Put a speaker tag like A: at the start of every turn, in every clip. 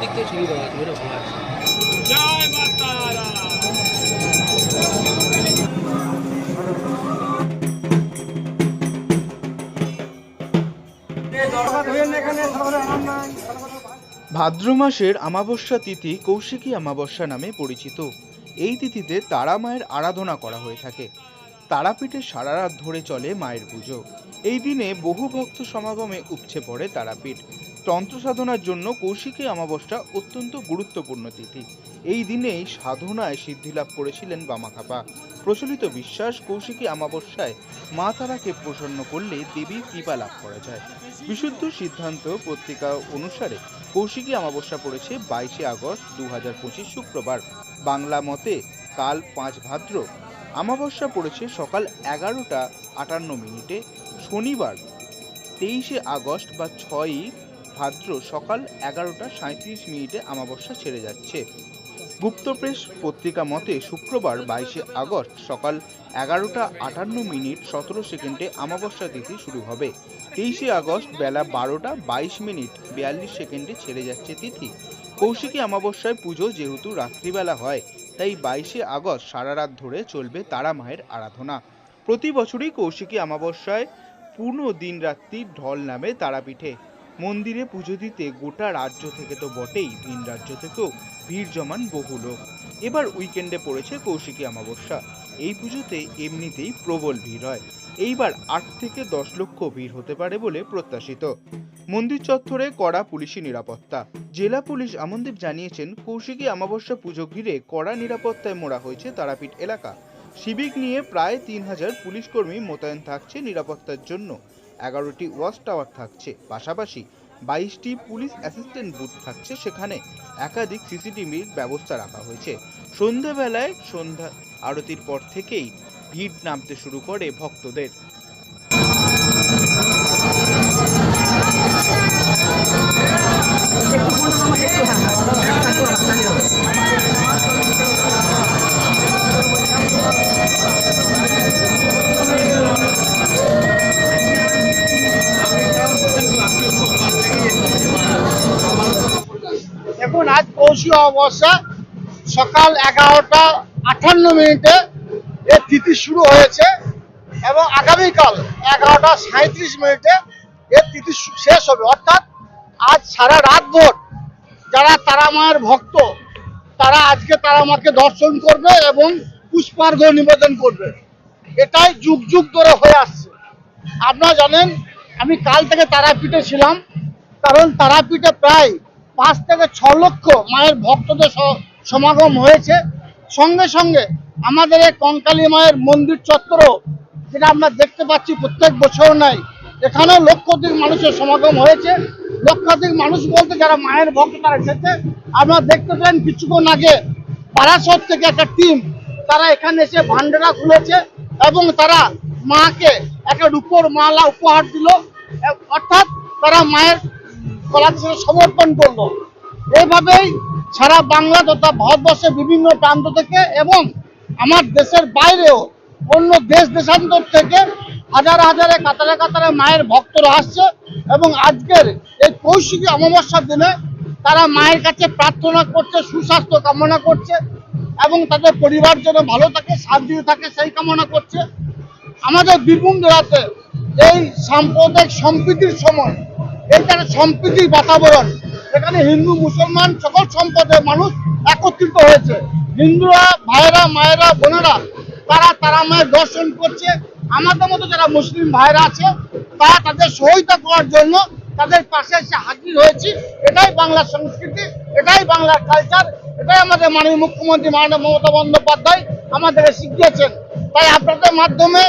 A: দিক থেকে সুবিধা হয়েছে এরকম আছে
B: জয় মা
C: ভাদ্র মাসের আমাবস্যা তিথি কৌশিকী আমাবস্যা নামে পরিচিত। এই তিথিতে তারা মায়ের আরাধনা করা হয়ে থাকে। তারাপীঠে সারা রাত ধরে চলে মায়ের পুজো। এই দিনে বহু ভক্ত সমাগমে উপচে পড়ে তারাপীঠ। তন্ত্র সাধনার জন্য কৌশিকী আমাবস্যা অত্যন্ত গুরুত্বপূর্ণ তিথি। এই দিনেই সাধনায় সিদ্ধি লাভ করেছিলেন বামাখাপা প্রচলিত বিশ্বাস কৌশিকী আমাবস্যায় মা তারাকে প্রসন্ন করলে দেবীর কৃপা লাভ করা যায়। বিশুদ্ধ সিদ্ধান্ত পত্রিকা অনুসারে কৌশিকী অমাবস্যা পড়েছে বাইশে আগস্ট দু হাজার পঁচিশ শুক্রবার। বাংলা মতে কাল পাঁচ ভাদ্র। অমাবস্যা পড়েছে সকাল এগারোটা আটান্ন মিনিটে, শনিবার তেইশে আগস্ট বা ছয়ই ভাদ্র সকাল এগারোটা সাঁত্রিশ মিনিটে অমাবস্যা ছেড়ে যাচ্ছে। গুপ্তপ্রেস পত্রিকা মতে শুক্রবার বাইশে আগস্ট সকাল এগারোটা আটান্ন মিনিট সতেরো সেকেন্ডে অমাবস্যা তিথি শুরু হবে। তেইশে আগস্ট বেলা বারোটা বাইশ মিনিট বিয়াল্লিশ সেকেন্ডে ছেড়ে যাচ্ছে তিথি। কৌশিকী অমাবস্যায় পুজো যেহেতু রাত্রিবেলা হয়, তাই বাইশে আগস্ট সারা রাত ধরে চলবে তারা মায়ের আরাধনা। প্রতি বছরই কৌশিকী অমাবস্যায় পূর্ণ দিন রাত্রি ঢল নামে তারাপীঠে। মন্দিরে পুজো দিতে গোটা রাজ্য থেকে তো বটেই ভিন রাজ্য থেকেও ভিড় জমান বহু লোক। এবার উইকেন্ডে পড়েছে কৌশিকী অমাবস্যা। এই পুজোতে এমনিতেই প্রবল ভিড় হয়। এইবার আট থেকে দশ লক্ষ ভিড় হতে পারে বলে প্রত্যাশিত। মন্দির চত্বরে কড়া পুলিশি নিরাপত্তা। জেলা পুলিশ আমনদীপ জানিয়েছেন, কৌশিকী অমাবস্যা পুজো ঘিরে কড়া নিরাপত্তায় মোড়া হয়েছে তারাপীঠ এলাকা। শিবিক নিয়ে প্রায় তিন হাজার পুলিশ কর্মী মোতায়েন থাকছে নিরাপত্তার জন্য। এগারোটি ওয়াচ টাওয়ার থাকছে। পাশাপাশি বাইশটি পুলিশ অ্যাসিস্ট্যান্ট বুথ থাকছে সেখানে একাধিক সিসিটিভির ব্যবস্থা রাখা হয়েছে। সন্ধেবেলায় সন্ধ্যা আরতির পর থেকেই ভিড় নামতে শুরু করে ভক্তদের।
D: অবস্থা সকাল এগারোটা আটান্ন মিনিটে এর তিথি শুরু হয়েছে এবং আগামীকাল এগারোটা সাঁত্রিশ মিনিটে এর তিথি শেষ হবে। অর্থাৎ আজ সারা রাত ভোর যারা তারা মায়ের ভক্ত, তারা আজকে তারা মাকে দর্শন করবে এবং পুষ্পার্ঘ নিবেদন করবে। এটাই যুগ যুগ ধরে হয়ে আসছে। আপনারা জানেন, আমি কাল থেকে তারাপীঠে ছিলাম, কারণ তারাপীঠে প্রায় পাঁচ থেকে ছ লক্ষ মায়ের ভক্তদের সমাগম হয়েছে। সঙ্গে সঙ্গে আমাদের এই কঙ্কালী মায়ের মন্দির চত্বর যেটা আমরা দেখতে পাচ্ছি প্রত্যেক বছর নাই, এখানেও লক্ষাধিক মানুষের সমাগম হয়েছে। লক্ষাধিক মানুষ বলতে যারা মায়ের ভক্ত তারা এসেছে। আপনারা দেখতে পেলেন কিছুক্ষণ আগে বারাসত থেকে একটা টিম, তারা এখানে এসে ভান্ডারা খুলেছে এবং তারা মাকে একটা রূপোর মালা উপহার দিল। অর্থাৎ তারা মায়ের সাথে সমর্পণ করল। এইভাবেই সারা বাংলা তথা ভারতবর্ষের বিভিন্ন প্রান্ত থেকে এবং আমার দেশের বাইরেও অন্য দেশ, দেশান্তর থেকে হাজার হাজারে, কাতারে কাতারে মায়ের ভক্তরা আসছে এবং আজকের এই কৌশিকী অমাবস্যার দিনে তারা মায়ের কাছে প্রার্থনা করছে, সুস্বাস্থ্য কামনা করছে এবং তাদের পরিবার যেন ভালো থাকে শান্তিতে থাকে, সেই কামনা করছে। আমাদের বীরভূম জেলাতে এই সাম্প্রদায়িক সম্প্রীতির সময় একটা সম্প্রীতির বাতাবরণ। এখানে হিন্দু, মুসলমান সকল সম্প্রদায়ের মানুষ একত্রিত হয়েছে। হিন্দুরা ভাইরা, মায়েরা, বোনেরা, তারা তারা মায়ের দর্শন করছে। আমাদের মতো যারা মুসলিম ভাইরা আছে, তারা তাদের সহায়তা করার জন্য তাদের পাশে এসে হাজির হয়েছি। এটাই বাংলার সংস্কৃতি, এটাই বাংলার কালচার এটাই আমাদের মাননীয় মুখ্যমন্ত্রী মাননীয় মমতা বন্দ্যোপাধ্যায় আমাদেরকে শিখিয়েছেন। তাই আপনাদের মাধ্যমে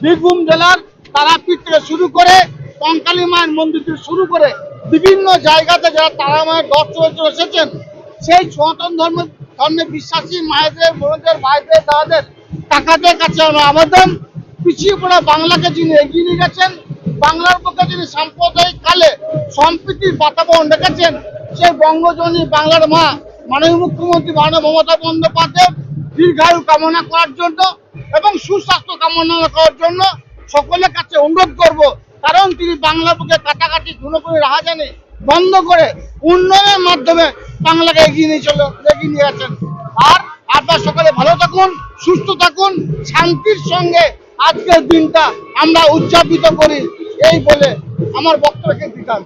D: বীরভূম জেলার তারাপীঠ থেকে শুরু করে কঙ্কালী মায়ের মন্দির থেকে শুরু করে বিভিন্ন জায়গাতে যারা তারা মায়ের জন্য এসেছেন, সেই সনাতন ধর্ম, ধর্মে বিশ্বাসী মায়েদের, বোনদের, ভাইদের, দাদাদের টাকাদের কাছে আমরা আবেদন। পিছিয়ে পড়া বাংলাকে যিনি এগিয়ে নিয়ে গেছেন, বাংলার পক্ষে যিনি সাম্প্রদায়িক কালে সম্প্রীতির বাতাবরণ রেখেছেন, সেই বঙ্গজনী বাংলার মা, মাননীয় মুখ্যমন্ত্রী মাননীয় মমতা বন্দ্যোপাধ্যায় দীর্ঘায়ু কামনা করার জন্য এবং সুস্বাস্থ্য কামনা করার জন্য সকলের কাছে অনুরোধ করব কারণ তিনি বাংলা বুকে কাটাকাটি খুনোখুনি রাহা জানে বন্ধ করে উন্নয়নের মাধ্যমে বাংলাকে এগিয়ে নিয়ে চলে, এগিয়ে নিয়ে গেছেন। আর আপনার সকালে ভালো থাকুন, সুস্থ থাকুন, শান্তির সঙ্গে আজকের দিনটা আমরা উদযাপিত করি, এই বলে আমার বক্তব্যকে দিতাম